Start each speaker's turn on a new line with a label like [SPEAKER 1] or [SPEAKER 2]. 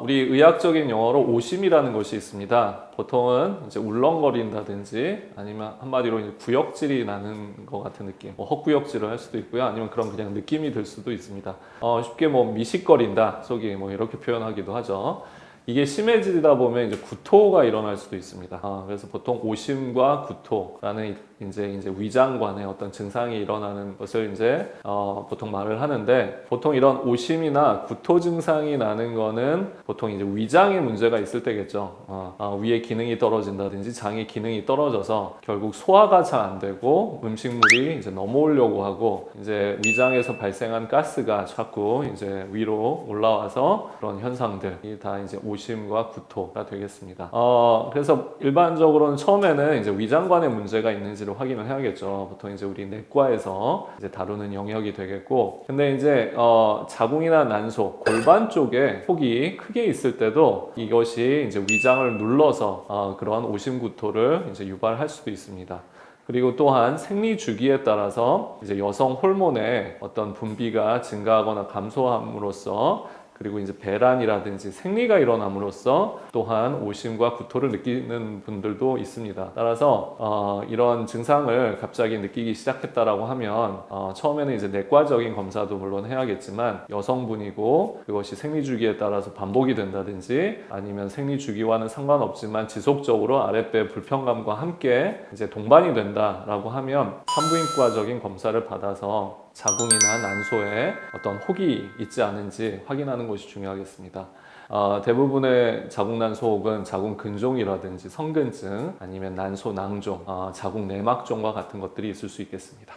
[SPEAKER 1] 우리 의학적인 용어로 오심이라는 것이 있습니다. 보통은 이제 울렁거린다든지 아니면 한마디로 이제 구역질이 나는 것 같은 느낌, 뭐 헛구역질을 할 수도 있고요. 아니면 그런 그냥 느낌이 들 수도 있습니다. 어, 쉽게 뭐 미식거린다, 속이 뭐 이렇게 표현하기도 하죠. 이게 심해지다 보면 이제 구토가 일어날 수도 있습니다. 아, 그래서 보통 오심과 구토라는 이- 이제 이제 위장관의 어떤 증상이 일어나는 것을 이제 어, 보통 말을 하는데 보통 이런 오심이나 구토 증상이 나는 거는 보통 이제 위장에 문제가 있을 때겠죠. 어, 어, 위의 기능이 떨어진다든지 장의 기능이 떨어져서 결국 소화가 잘 안 되고 음식물이 이제 넘어오려고 하고 이제 위장에서 발생한 가스가 자꾸 이제 위로 올라와서 그런 현상들이 다 이제 오 심과 구토가 되겠습니다. 어, 그래서 일반적으로는 처음에는 이제 위장관에 문제가 있는지를 확인을 해야겠죠. 보통 이제 우리 내과에서 이제 다루는 영역이 되겠고, 근데 이제 어, 자궁이나 난소, 골반 쪽에 폭이 크게 있을 때도 이것이 이제 위장을 눌러서 어, 그런 오심 구토를 이제 유발할 수도 있습니다. 그리고 또한 생리 주기에 따라서 이제 여성 호르몬의 어떤 분비가 증가하거나 감소함으로써 그리고 이제 배란이라든지 생리가 일어남으로써 또한 오심과 구토를 느끼는 분들도 있습니다. 따라서 어, 이런 증상을 갑자기 느끼기 시작했다라고 하면 어, 처음에는 이제 내과적인 검사도 물론 해야겠지만 여성분이고 그것이 생리 주기에 따라서 반복이 된다든지 아니면 생리 주기와는 상관없지만 지속적으로 아랫배 불편감과 함께 이제 동반이 된다라고 하면 산부인과적인 검사를 받아서 자궁이나 난소에 어떤 혹이 있지 않은지 확인하는 것이 중요하겠습니다. 어, 대부분의 자궁 난소 혹은 자궁 근종이라든지 성근증 아니면 난소 낭종, 어, 자궁 내막종과 같은 것들이 있을 수 있겠습니다.